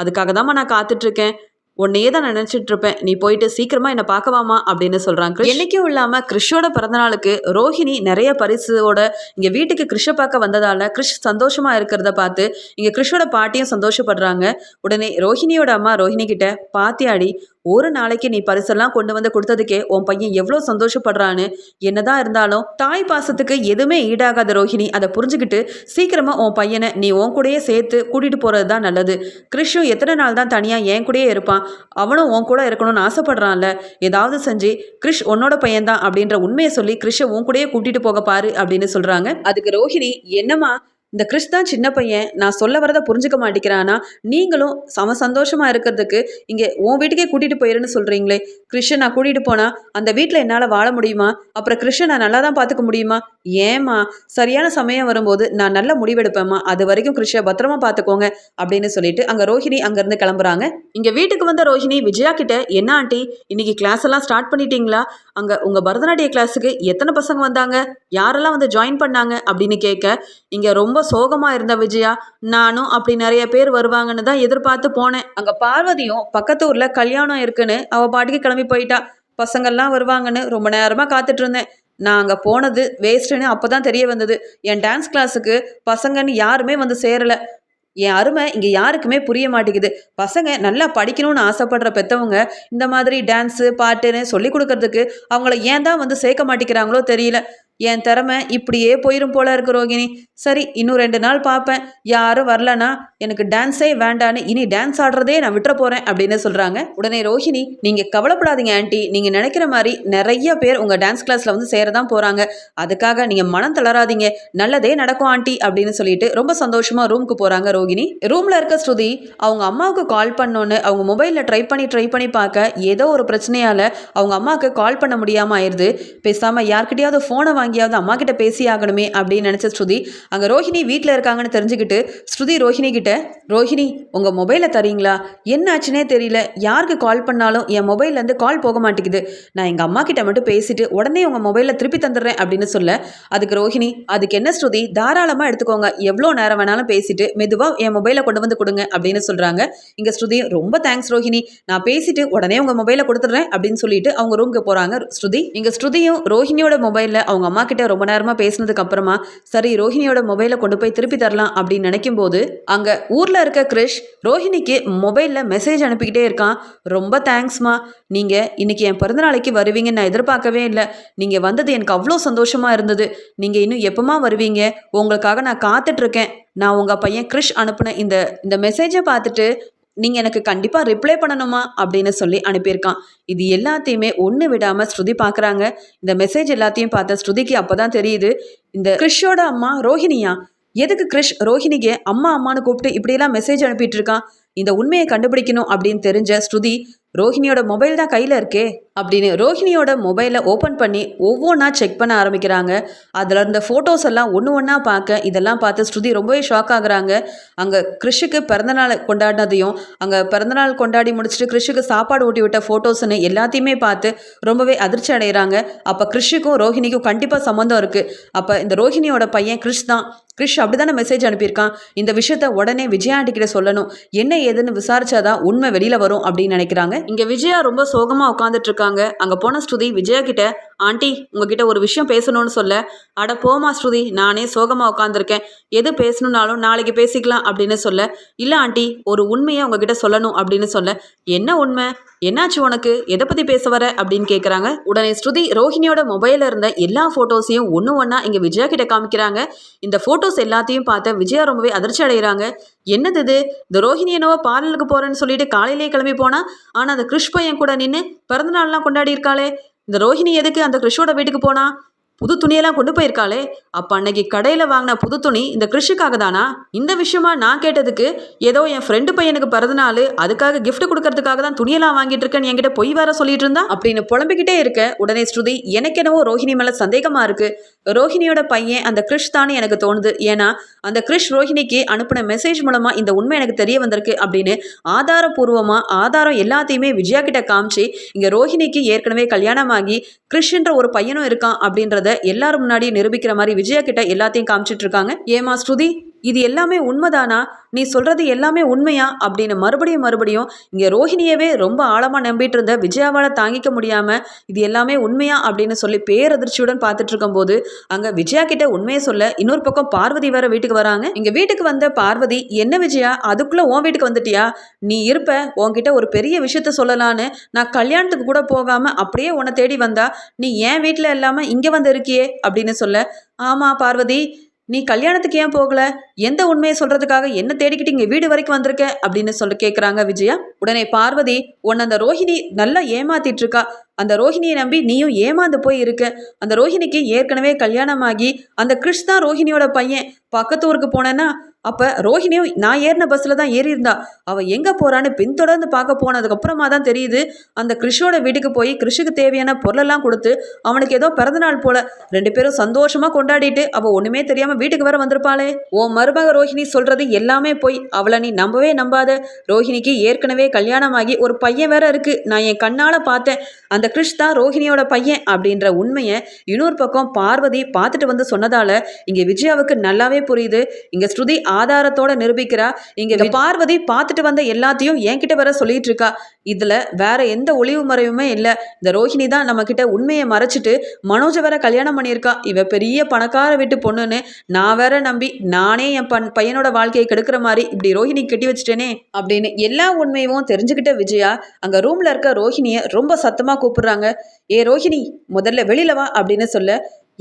அதுக்காக தான் நான் காத்துட்ருக்கேன் உன்னையே தான் நினச்சிட்டு இருப்பேன் நீ போயிட்டு சீக்கிரமா என்னை பார்க்கவாமா அப்படின்னு சொல்கிறாங்க என்னைக்கும் இல்லாமல் கிறிஷோட பிறந்தநாளுக்கு ரோஹிணி நிறைய பரிசோட இங்கே வீட்டுக்கு கிறிஷை பார்க்க வந்ததால் கிறிஷ் சந்தோஷமாக இருக்கிறத பார்த்து இங்கே கிறிஷோட பாட்டியும் சந்தோஷப்படுறாங்க. உடனே ரோஹிணியோட அம்மா ரோஹிணி கிட்ட பாத்தியாடி ஒரு நாளைக்கு நீ பரிசெல்லாம் கொண்டு வந்து கொடுத்ததுக்கே உன் பையன் எவ்வளோ சந்தோஷப்படுறான்னு என்னதான் இருந்தாலும் தாய் பாசத்துக்கு எதுவுமே ஈடாகாத ரோஹிணி அதை புரிஞ்சுக்கிட்டு சீக்கிரமா உன் பையனை நீ உன் கூடயே சேர்த்து கூட்டிட்டு போறது தான் நல்லது. கிறிஷும் எத்தனை நாள் தான் தனியாக என் கூடயே இருப்பான்? அவனும் உன் கூட இருக்கணும்னு ஆசைப்படுறான்ல. ஏதாவது செஞ்சு கிருஷ் உன்னோட பையன்தான் அப்படின்ற உண்மையை சொல்லி கிறிஷை உன் கூடயே கூட்டிட்டு போக பாரு அப்படின்னு சொல்றாங்க. அதுக்கு ரோஹிணி என்னம்மா இந்த கிறிஷ் தான் சின்ன பையன் நான் சொல்ல வரதை புரிஞ்சுக்க மாட்டேங்கிறானா. நீங்களும் சம சந்தோஷமா இருக்கிறதுக்கு இங்கே உன் வீட்டுக்கே கூட்டிட்டு போயிருன்னு சொல்றீங்களே. கிறிஷை நான் கூட்டிட்டு போனா அந்த வீட்டில் என்னால் வாழ முடியுமா? அப்புறம் கிறிஷை நான் நல்லா தான் பார்த்துக்க முடியுமா? ஏமா சரியான சமயம் வரும்போது நான் நல்ல முடிவெடுப்பேம்மா. அது வரைக்கும் கிறிஷை பத்திரமா பார்த்துக்கோங்க அப்படின்னு சொல்லிட்டு அங்கே ரோஹிணி அங்கேருந்து கிளம்புறாங்க. இங்கே வீட்டுக்கு வந்த ரோஹிணி விஜயா கிட்ட என்ன ஆண்டி இன்னைக்கு கிளாஸ் எல்லாம் ஸ்டார்ட் பண்ணிட்டீங்களா? அங்கே உங்கள் பரதநாட்டிய கிளாஸுக்கு எத்தனை பசங்க வந்தாங்க? யாரெல்லாம் வந்து ஜாயின் பண்ணாங்க? அப்படின்னு கேட்க இங்கே ரொம்ப சோகமாக இருந்த விஜயா நானும் அப்படி நிறைய பேர் வருவாங்கன்னு தான் எதிர்பார்த்து போனேன். அங்கே பார்வதியும் பக்கத்து ஊரில் கல்யாணம் இருக்குன்னு அவள் பாட்டுக்கு கிளம்பி போயிட்டா. பசங்கள்லாம் வருவாங்கன்னு ரொம்ப நேரமாக காத்துட்டு இருந்தேன். நான் அங்கே போனது வேஸ்ட்டுன்னு அப்போ தான் தெரிய வந்தது. என் டான்ஸ் கிளாஸுக்கு பசங்கன்னு யாருமே வந்து சேரலை. என் அருமை இங்கே யாருக்குமே புரிய மாட்டேங்குது. பசங்க நல்லா படிக்கணும்னு ஆசைப்படுற பெற்றவங்க இந்த மாதிரி டான்ஸு பாட்டுன்னு சொல்லி கொடுக்கறதுக்கு அவங்கள ஏன் தான் வந்து சேர்க்க மாட்டேங்கிறாங்களோ தெரியல. என் திறமை இப்படியே போயிரும் போல இருக்கு ரோகிணி. சரி இன்னும் ரெண்டு நாள் பார்ப்பேன். யாரும் வரலனா எனக்கு டான்ஸே வேண்டான்னு இனி டான்ஸ் ஆடுறதே நான் விட்டுற போகிறேன் அப்படின்னு சொல்கிறாங்க உடனே ரோஹிணி நீங்கள் கவலைப்படாதீங்க ஆண்டி. நீங்கள் நினைக்கிற மாதிரி நிறைய பேர் உங்கள் டான்ஸ் கிளாஸில் வந்து சேர தான் போகிறாங்க அதுக்காக நீங்கள் மனம் தளராதீங்க. நல்லதே நடக்கும் ஆண்டி அப்படின்னு சொல்லிட்டு ரொம்ப சந்தோஷமாக ரூமுக்கு போகிறாங்க ரோகிணி. ரூமில் இருக்க ஸ்ருதி அவங்க அம்மாவுக்கு கால் பண்ணோன்னு அவங்க மொபைலில் ட்ரை பண்ணி ட்ரை பண்ணி பார்க்க ஏதோ ஒரு பிரச்சனையால் அவங்க அம்மாவுக்கு கால் பண்ண முடியாமல் ஆயிடுது பேசாமல் யார்கிட்டயாவது ஃபோனை வாங்கியாவது அம்மா கிட்ட பேசி ஆகணுமே அப்படின்னு நினச்ச ஸ்ருதி அங்கே ரோஹிணி வீட்டில் இருக்காங்கன்னு தெரிஞ்சுக்கிட்டு ஸ்ருதி ரோஹிணி கிட்ட ரோஹிணி உங்கள் மொபைலை தரீங்களா? என்ன ஆச்சுனே தெரியல. யாருக்கு கால் பண்ணாலும் என் மொபைல்லேருந்து கால் போக மாட்டேங்குது. நான் எங்கள் அம்மா கிட்ட மட்டும் பேசிட்டு உடனே உங்கள் மொபைலில் திருப்பி தந்துடுறேன் அப்படின்னு சொல்ல அதுக்கு ரோஹிணி அதுக்கு என்ன ஸ்ருதி? தாராளமாக எடுத்துக்கோங்க. எவ்வளோ நேரம் வேணாலும் பேசிட்டு மெதுவாக என் மொபைலை கொண்டு வந்து கொடுங்க அப்படின்னு சொல்கிறாங்க இங்கே ஸ்ருதி ரொம்ப தேங்க்ஸ் ரோஹிணி. நான் பேசிட்டு உடனே உங்கள் மொபைலை கொடுத்துட்றேன் அப்படின்னு சொல்லிட்டு அவங்க ரூமுக்கு போகிறாங்க ஸ்ருதி இங்கே ஸ்ருதியும் ரோஹிணியோட மொபைலில் அவங்க அம்மா கிட்ட ரொம்ப நேரமாக பேசினதுக்கு அப்புறமா சரி ரோஹிணியோட மொபைலை கொண்டு போய் திருப்பி தரலாம் அப்படின்னு நினைக்கும் போது அங்கே ஊரில் இருக்க கிரிஷ் ரோஹிணிக்கு மொபைலில் மெசேஜ் அனுப்பிக்கிட்டே இருக்கான். ரொம்ப தேங்க்ஸ்மா நீங்கள் இன்னைக்கு என் பிறந்தநாளைக்கு வருவீங்கன்னு நான் எதிர்பார்க்கவே இல்லை. நீங்கள் வந்தது எனக்கு அவ்வளோ சந்தோஷமாக இருந்தது. நீங்கள் இன்னும் எப்பமா வருவீங்க? உங்களுக்காக நான் காத்துட்ருக்கேன் நான் உங்கள் பையன் கிரிஷ் அனுப்பின இந்த இந்த மெசேஜை பார்த்துட்டு நீங்கள் எனக்கு கண்டிப்பாக ரிப்ளை பண்ணணுமா? அப்படின்னு சொல்லி அனுப்பியிருக்கான். இது எல்லாத்தையுமே ஒன்று விடாமல் ஸ்ருதி பார்க்குறாங்க இந்த மெசேஜ் எல்லாத்தையும் பார்த்த ஸ்ருதிக்கு அப்போ தான் தெரியுது இந்த கிறிஷோட அம்மா ரோஹிணியா? எதுக்கு கிறிஷ் ரோஹிணிக்கு அம்மா அம்மான்னு கூப்பிட்டு இப்படியெல்லாம் மெசேஜ் அனுப்பிட்டு இருக்கான்? இந்த உண்மையை கண்டுபிடிக்கணும் அப்படின்னு தெரிஞ்ச ஸ்ருதி ரோஹிணியோட மொபைல் தான் கையில் இருக்கே அப்படின்னு ரோஹிணியோட மொபைலை ஓப்பன் பண்ணி ஒவ்வொன்றா செக் பண்ண ஆரம்பிக்கிறாங்க. அதில் இருந்த ஃபோட்டோஸ் எல்லாம் ஒன்று ஒன்றா பார்க்க இதெல்லாம் பார்த்து ஸ்ருதி ரொம்பவே ஷாக் ஆகுறாங்க. அங்கே கிறிஷுக்கு பிறந்தநாள் கொண்டாடினதையும் அங்கே பிறந்தநாள் கொண்டாடி முடிச்சுட்டு கிறிஷுக்கு சாப்பாடு ஊட்டி விட்ட ஃபோட்டோஸ்னு எல்லாத்தையுமே பார்த்து ரொம்பவே அதிர்ச்சி அடைகிறாங்க. அப்போ கிறிஷுக்கும் ரோஹிணிக்கும் கண்டிப்பாக சம்மந்தம் இருக்குது அப்போ இந்த ரோஹிணியோட பையன் கிறிஷ் தான். கிருஷ் அப்படி தானே மெசேஜ் அனுப்பியிருக்கான். இந்த விஷயத்த உடனே விஜயா கிட்ட சொல்லணும். என்ன ஏதுன்னு விசாரிச்சாதான் உண்மை வெளியில வரும் அப்படின்னு நினைக்கிறாங்க. இங்க விஜயா ரொம்ப சோகமா உட்காந்துட்டு இருக்காங்க அங்க போன ஸ்ருதி விஜயா கிட்ட ஆண்டி உங்ககிட்ட ஒரு விஷயம் பேசணும்னு சொல்ல. அட போமா ஸ்ருதி நானே சோகமா உட்காந்துருக்கேன் எது பேசணும்னாலும் நாளைக்கு பேசிக்கலாம் அப்படின்னு சொல்ல. இல்ல ஆண்டி ஒரு உண்மையை உங்ககிட்ட சொல்லணும் அப்படின்னு சொல்ல. என்ன உண்மை? என்னாச்சு உனக்கு? எதை பத்தி பேச வர? அப்படின்னு கேக்குறாங்க. உடனே ஸ்ருதி ரோஹிணியோட மொபைல்ல இருந்த எல்லா போட்டோஸையும் ஒன்று ஒன்றா இங்க விஜயா கிட்ட காமிக்கிறாங்க. இந்த போட்டோஸ் எல்லாத்தையும் பார்த்த விஜயா ரொம்பவே அதிர்ச்சி அடைகிறாங்க. என்னது இது? இந்த ரோஹிணி என்னவோ பார்லருக்கு போறேன்னு சொல்லிட்டு காலையிலேயே கிளம்பி போனா ஆனா அந்த கிருஷ் பையன் கூட நின்று பிறந்தநாள்லாம் கொண்டாடி இருக்காளே. இந்த ரோஹிணி எதுக்கு அந்த கிருஷோட வீட்டுக்கு போனா? புது துணியெல்லாம் கொண்டு போயிருக்காளே. அப்போ அன்னைக்கு கடையில் வாங்கின புது துணி இந்த கிறிஷுக்காக தானா? இந்த விஷயமா நான் கேட்டதுக்கு ஏதோ என் ஃப்ரெண்டு பையனுக்கு பிறந்தநாள் அதுக்காக கிஃப்ட் கொடுக்கறதுக்காக தான் துணியெல்லாம் வாங்கிட்டு இருக்கேன்னு என்கிட்ட பொய் வேற சொல்லிட்டு இருந்தா? அப்படின்னு புலம்பிக்கிட்டே இருக்க உடனே ஸ்ருதி எனக்கு என்னவோ ரோஹிணி மேலே சந்தேகமாக இருக்கு. ரோஹிணியோட பையன் அந்த கிறிஷ் தானே எனக்கு தோணுது. ஏன்னா அந்த கிறிஷ் ரோஹிணிக்கு அனுப்பின மெசேஜ் மூலமா இந்த உண்மை எனக்கு தெரிய வந்திருக்கு அப்படின்னு ஆதாரபூர்வமாக ஆதாரம் எல்லாத்தையுமே விஜயா கிட்ட காமிச்சு இங்கே ரோஹிணிக்கு ஏற்கனவே கல்யாணமாகி கிறிஷ்ன்ற ஒரு பையனும் இருக்கான் அப்படின்றத எல்லாரும் முன்னாடியே நிரூபிக்கிற மாதிரி விஜயா கிட்ட எல்லாத்தையும் காமிச்சிட்டு இருக்காங்க. ஏமா ஸ்ருதி? இது எல்லாமே உண்மைதானா? நீ சொல்றது எல்லாமே உண்மையா? அப்படின்னு மறுபடியும் மறுபடியும் இங்க ரோஹிணியவே ரொம்ப ஆழமா நம்பிட்டு இருந்த விஜயாவால தாங்கிக்க முடியாம இது எல்லாமே உண்மையா? அப்படின்னு சொல்லி பேரதிர்ச்சியுடன் பார்த்துட்டு இருக்கும்போது அங்க விஜயா கிட்ட உண்மையை சொல்ல இன்னொரு பக்கம் பார்வதி வேற வீட்டுக்கு வராங்க. இங்க வீட்டுக்கு வந்த பார்வதி என்ன விஜயா? அதுக்குள்ள உன் வீட்டுக்கு வந்துட்டியா? நீ இருப்ப உன்கிட்ட ஒரு பெரிய விஷயத்த சொல்லலான்னு. நான் கல்யாணத்துக்கு கூட போகாம அப்படியே உன்னை தேடி வந்தா நீ ஏன் வீட்டில் இல்லாம இங்க வந்து இருக்கியே? அப்படின்னு சொல்ல ஆமா பார்வதி. நீ கல்யாணத்துக்கு ஏன் போகல? எந்த உண்மையை சொல்றதுக்காக என்ன தேடிக்கிட்டு இங்கே வீடு வரைக்கும் வந்திருக்க? அப்படின்னு சொல்ல கேட்குறாங்க விஜயா. உடனே பார்வதி உன்னை அந்த ரோஹிணி நல்லா ஏமாத்திட்டு இருக்கா. அந்த ரோஹிணியை நம்பி நீயும் ஏமாந்து போய் இருக்க. அந்த ரோஹிணிக்கு ஏற்கனவே கல்யாணமாகி அந்த கிருஷ்ணா தான் ரோஹிணியோட பையன் பக்கத்து ஊருக்கு போனேன்னா அப்போ ரோஹிணியும் நான் ஏறின பஸ்ஸில் தான் ஏறி இருந்தா அவள் எங்கே போகிறான்னு பின்தொடர்ந்து பார்க்க போனதுக்கப்புறமா தான் தெரியுது. அந்த கிறிஷோட வீட்டுக்கு போய் கிறிஷுக்கு தேவையான பொருளெல்லாம் கொடுத்து அவனுக்கு ஏதோ பிறந்தநாள் போல. ரெண்டு பேரும் சந்தோஷமாக கொண்டாடிட்டு அவள் ஒன்றுமே தெரியாமல் வீட்டுக்கு வேற வந்திருப்பாளே. ஓ மருமக ரோஹிணி சொல்கிறது எல்லாமே போய். அவளை நீ நம்பவே நம்பாத. ரோஹிணிக்கு ஏற்கனவே கல்யாணமாகி ஒரு பையன் வேற இருக்கு. நான் என் கண்ணால் பார்த்தேன். அந்த கிறிஷ் தான் ரோஹிணியோட பையன் அப்படின்ற உண்மையை இன்னொரு பக்கம் பார்வதி பார்த்துட்டு வந்து சொன்னதால் இங்கே விஜயாவுக்கு நல்லாவே புரியுது. இங்கே ஸ்ருதி ஆதாரத்தோட நிரூபிக்கிறா. இங்கே பார்வதி பார்த்துட்டு வந்த எல்லாத்தையும் என்கிட்ட வேற சொல்லிட்டு இருக்கா இதில் வேற எந்த ஒளிவு மறைவுமே இல்லை. இந்த ரோஹிணி தான் நம்ம கிட்ட உண்மையை மறைச்சிட்டு மனோஜ வேற கல்யாணம் பண்ணியிருக்கா. இவ பெரிய பணக்கார வீட்டு பொண்ணுன்னு நான் வேற நம்பி நானே என் பன் பையனோட வாழ்க்கையை கெடுக்கிற மாதிரி இப்படி ரோஹிணி கட்டி வச்சுட்டேனே அப்படின்னு எல்லா உண்மையும் தெரிஞ்சுக்கிட்ட விஜயா அங்க ரூம்ல இருக்க ரோஹிணியை ரொம்ப சத்தமா கூப்பிடுறாங்க. ஏ ரோஹிணி முதல்ல வெளியில வா அப்படின்னு சொல்ல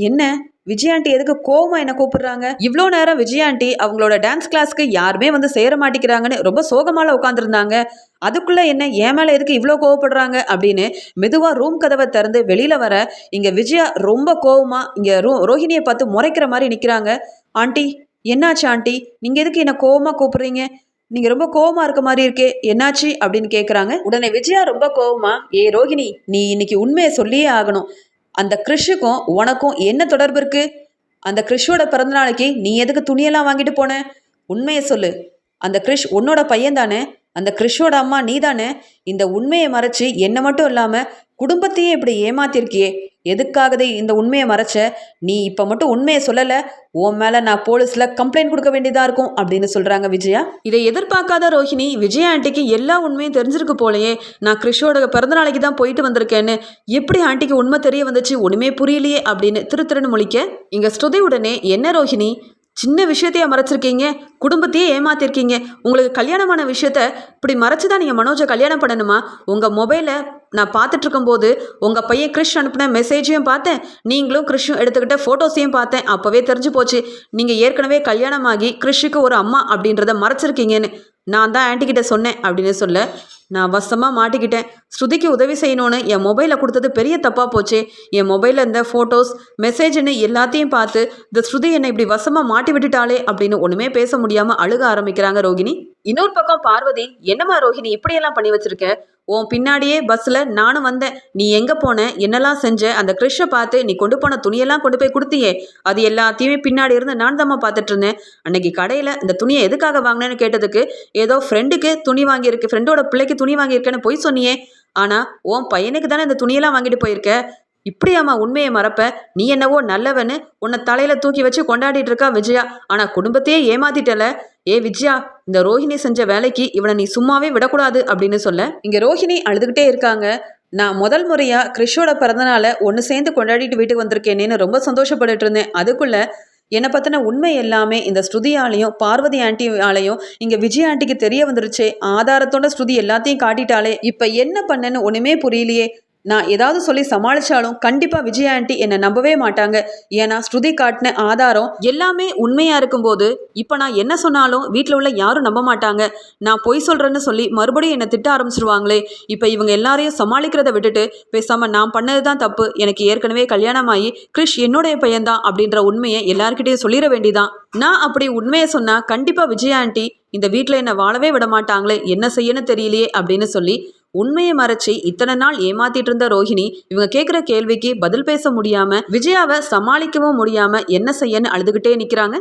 என்ன? விஜயாண்டி எதுக்கு கோவமா என்ன கூப்பிடுறாங்க? இவ்வளோ நேரம் விஜயாண்டி அவங்களோட டான்ஸ் கிளாஸ்க்கு யாருமே வந்து சேர மாட்டேங்கிறாங்கன்னு ரொம்ப சோகமால உட்காந்துருந்தாங்க அதுக்குள்ள என்ன ஏன் மேல எதுக்கு இவ்வளோ கோவப்படுறாங்க? அப்படின்னு மெதுவா ரூம் கதவை திறந்து வெளியில வர இங்க விஜயா ரொம்ப கோவமா இங்க ரோ ரோஹிணியை பார்த்து முறைக்கிற மாதிரி நிக்கிறாங்க. ஆண்டி என்னாச்சு ஆண்டி? நீங்க எதுக்கு என்ன கோவமா கூப்பிடுறீங்க? நீங்க ரொம்ப கோவமா இருக்க மாதிரி இருக்கே. என்னாச்சு? அப்படின்னு கேக்குறாங்க. உடனே விஜயா ரொம்ப கோவமா ஏ ரோஹிணி நீ இன்னைக்கு உண்மையை சொல்லியே ஆகணும். அந்த கிறிஷுக்கும் உனக்கும் என்ன தொடர்பு இருக்கு? அந்த கிறிஷோட பிறந்தநாளைக்கு நீ எதுக்கு துணியெல்லாம் வாங்கிட்டு போன? உண்மையை சொல்லு. அந்த கிறிஷ் உன்னோட பையன் தானே? அந்த கிறிஷோட அம்மா நீ தானே? இந்த உண்மையை மறைச்சு என்னை மட்டும் இல்லாம குடும்பத்தையே இப்படி ஏமாத்திருக்கியே. எதுக்காகதே இந்த உண்மையை மறைச்ச? நீ இப்போ மட்டும் உண்மையை சொல்லலை உன் மேலே நான் போலீஸில் கம்ப்ளைண்ட் கொடுக்க வேண்டியதாக இருக்கும் அப்படின்னு சொல்கிறாங்க விஜயா. இதை எதிர்பார்க்காத ரோஹிணி விஜயா ஆண்டிக்கு எல்லா உண்மையும் தெரிஞ்சிருக்கு போலயே நான் கிறிஷோட பிறந்தநாளைக்கு தான் போயிட்டு வந்திருக்கேன்னு எப்படி ஆண்டிக்கு உண்மை தெரிய வந்துச்சு ஒன்றுமே புரியலையே அப்படின்னு திரு திருன்னு முழிக்க இங்கே ஸ்ருதி உடனே என்ன ரோஹிணி? சின்ன விஷயத்தையே மறைச்சிருக்கீங்க? குடும்பத்தையே ஏமாத்திருக்கீங்க? உங்களுக்கு கல்யாணமான விஷயத்த இப்படி மறைச்சு தான் நீங்கள் மனோஜை கல்யாணம் பண்ணணுமா? உங்கள் மொபைலை நான் பார்த்துட்ருக்கும் போது உங்கள் பையன் கிறிஷ் அனுப்பின மெசேஜையும் பார்த்தேன். நீங்களும் கிறிஷும் எடுத்துக்கிட்ட ஃபோட்டோஸையும் பார்த்தேன். அப்போவே தெரிஞ்சு போச்சு. நீங்கள் ஏற்கனவே கல்யாணமாகி கிறிஷுக்கு ஒரு அம்மா அப்படின்றத மறைச்சிருக்கீங்கன்னு. நான் தான் ஆன்ட்டிக்கிட்ட சொன்னேன் அப்படின்னு சொல்ல நான் வசமாக மாட்டிக்கிட்டேன். ஸ்ருதிக்கு உதவி செய்யணும்னு என் மொபைலில் கொடுத்தது பெரிய தப்பாக போச்சு. என் மொபைலில் இருந்த ஃபோட்டோஸ் மெசேஜ்னு எல்லாத்தையும் பார்த்து இந்த ஸ்ருதி என்னை இப்படி வசமாக மாட்டி விட்டுட்டாளே அப்படின்னு ஒன்றுமே பேச முடியாமல் அழுக ஆரம்பிக்கிறாங்க ரோகிணி. இன்னொரு பக்கம் பார்வதி என்னம்மா ரோஹிணி இப்படியெல்லாம் பண்ணி வச்சிருக்க? உன் பின்னாடியே பஸ்ஸில் நானும் வந்தேன். நீ எங்கே போன? என்னெல்லாம் செஞ்ச? அந்த கிறிஷை பார்த்து நீ கொண்டு போன துணியெல்லாம் கொண்டு போய் கொடுத்தியே. அது எல்லாத்தையுமே பின்னாடி இருந்து நான் தாம்மா பார்த்துட்டு இருந்தேன். அன்னைக்கு கடையில் இந்த துணியை எதுக்காக வாங்கினேன்னு கேட்டதுக்கு ஏதோ ஃப்ரெண்டுக்கு துணி வாங்கியிருக்கு ஃப்ரெண்டோட பிள்ளைக்கு துணி வாங்கியிருக்கேன்னு போய் சொன்னியே. ஆனால் உன் பையனுக்கு தானே இந்த துணியெல்லாம் வாங்கிட்டு போயிருக்க? இப்படியாம்மா உண்மையை மறப்ப? நீ என்னவோ நல்லவன்னு உன்னை தலையில தூக்கி வச்சு கொண்டாடிட்டு இருக்கா விஜயா. ஆனா குடும்பத்தையே ஏமாத்திட்டல. ஏ விஜயா இந்த ரோஹிணி செஞ்ச வேலைக்கு இவனை நீ சும்மாவே விடக்கூடாது அப்படின்னு சொல்ல. இங்க ரோஹிணி அழுதுகிட்டே இருக்காங்க. நான் முதல் முறையா கிறிஷோட பிறந்தனால ஒன்று சேர்ந்து கொண்டாடிட்டு வீட்டுக்கு வந்திருக்கேனேன்னு ரொம்ப சந்தோஷப்பட்டுட்டு இருந்தேன். அதுக்குள்ள என்னை பற்றின உண்மை எல்லாமே இந்த ஸ்ருதியாலையும் பார்வதி ஆண்டியாலையும் இங்கே விஜய் ஆண்டிக்கு தெரிய வந்துருச்சே. ஆதாரத்தோட ஸ்ருதி எல்லாத்தையும் காட்டிட்டாலே. இப்போ என்ன பண்ணேன்னு ஒன்றுமே புரியலையே. நான் ஏதாவது சொல்லி சமாளிச்சாலும் கண்டிப்பாக விஜய் ஆண்டி என்னை நம்பவே மாட்டாங்க. ஏன்னா ஸ்ருதி காட்டின ஆதாரம் எல்லாமே உண்மையாக இருக்கும்போது இப்போ நான் என்ன சொன்னாலும் வீட்டில் உள்ள யாரும் நம்ப மாட்டாங்க. நான் பொய் சொல்கிறேன்னு சொல்லி மறுபடியும் என்னை திட்ட ஆரம்பிச்சிருவாங்களே. இப்போ இவங்க எல்லாரையும் சமாளிக்கிறத விட்டுட்டு பேசாமல் நான் பண்ணது தான் தப்பு. எனக்கு ஏற்கனவே கல்யாணம் ஆகி கிறிஷ் என்னுடைய பையன்தான் அப்படின்ற உண்மையை எல்லார்கிட்டையும் சொல்லிட வேண்டிதான். நான் அப்படி உண்மையை சொன்னால் கண்டிப்பாக விஜய் ஆண்டி இந்த வீட்டில் என்னை வாழவே விட மாட்டாங்களே என்ன செய்யணும் தெரியலையே அப்படின்னு சொல்லி உண்மையை மறைச்சி இத்தனை நாள் ஏமாத்திட்டு இருந்த ரோஹிணி இவங்க கேட்குற கேள்விக்கு பதில் பேச முடியாம விஜயாவை சமாளிக்கவும் முடியாம என்ன செய்யன்னு அழுதுகிட்டே நிக்கிறாங்க?